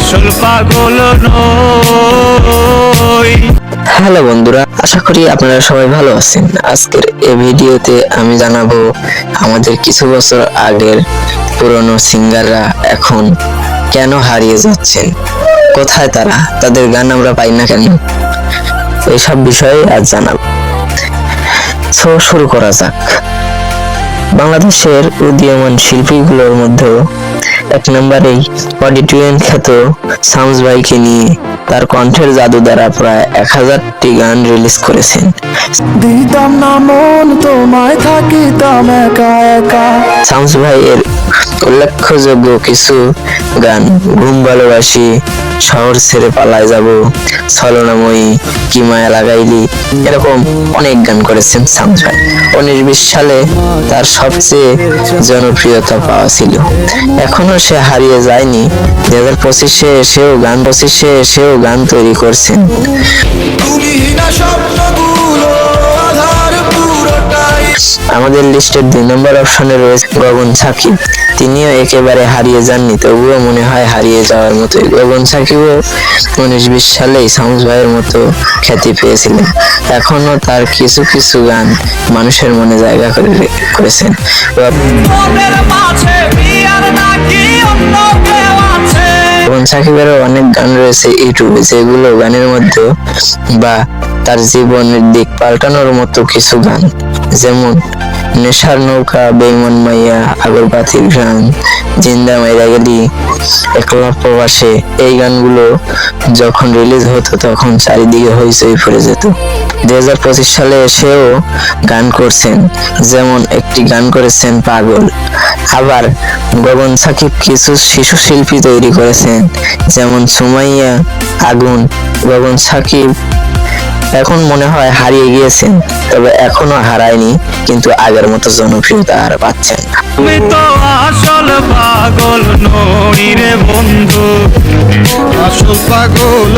আসল পাগল নই। হ্যালো বন্ধুরা, আশা করি আপনারা সবাই ভালো আছেন। আজকের এই ভিডিওতে আমি জানাব আমাদের কিছু বছর আগের পুরনো সিঙ্গাররা এখন কেন হারিয়ে যাচ্ছেন? কোথায় তারা? তাদের গান আমরা পাই না কেন? এইসব বিষয়ে আজ জানাব। সো, শুরু করা যাক। বাংলাদেশের উদীয়মান শিল্পীগুলোর মধ্যে এক নম্বরেই অডিটোরিয়ান খ্যাত সামস ভাইকে নিয়ে তার কণ্ঠের জাদু দ্বারা প্রায় এক হাজারটি গান রিলিজ করেছেন। দিতাম না মন তোমায় থাকিতাম একা একা। সামস ভাইয়ের উল্লেখযোগ্য কিছু গান ঘুম ভালোবাসি শহর ছেড়ে পালায় যাব। ছলনাময়ী কি মায়া লাগাইলি? এরকম অনেক গান করেছেন সাউন্স উনিশ সালে তার সবচেয়ে জনপ্রিয়তা পাওয়া ছিল। এখনও সে হারিয়ে যায়নি। দু হাজার পঁচিশে এসেও গান, পঁচিশে এসেও গান তৈরি করছেন। আমাদের লিস্টের দুই নম্বর অপশনে রয়েছে গগন সাকিব তিনিও একেবারে হারিয়ে যাননি তবুও মনে হয় হারিয়ে যাওয়ার মতোই। গগন সাকিবও উনিশ বিশ সালেই সাউন্স ভাইয়ের মতো খ্যাতি পেয়েছিলেন। এখনও তার কিছু কিছু গান মানুষের মনে জায়গা করে করেছেন। গগন সাকিবেরও অনেক গান রয়েছে ইউটিউবে যেগুলো গানের মধ্যে বা তার জীবনের দিক পাল্টানোর মতো কিছু গান। যেমন নেশার নৌকা, বেইমন মাইয়া, আগরবাতির গান, জিন্দা মাইরা গেলি, একলা প্রবাসে। এই গানগুলো যখন রিলিজ হতো, তখন চারিদিকে হইচই পড়ে যেত। দুই হাজার পঁচিশ সালে এসেও গান করছেন। যেমন একটি গান করেছেন পাগল। আবার গগন সাকিব কিছু শিশু শিল্পী তৈরি করেছেন। যেমন সুমাইয়া, আগুন। গগন সাকিব এখন মনে হয় হারিয়ে গিয়েছেন, তবে এখনও হারায়নি, কিন্তু আগের মতো জনপ্রিয়তা আর পাচ্ছেন তো আসল পাগল বন্ধু, আসল পাগল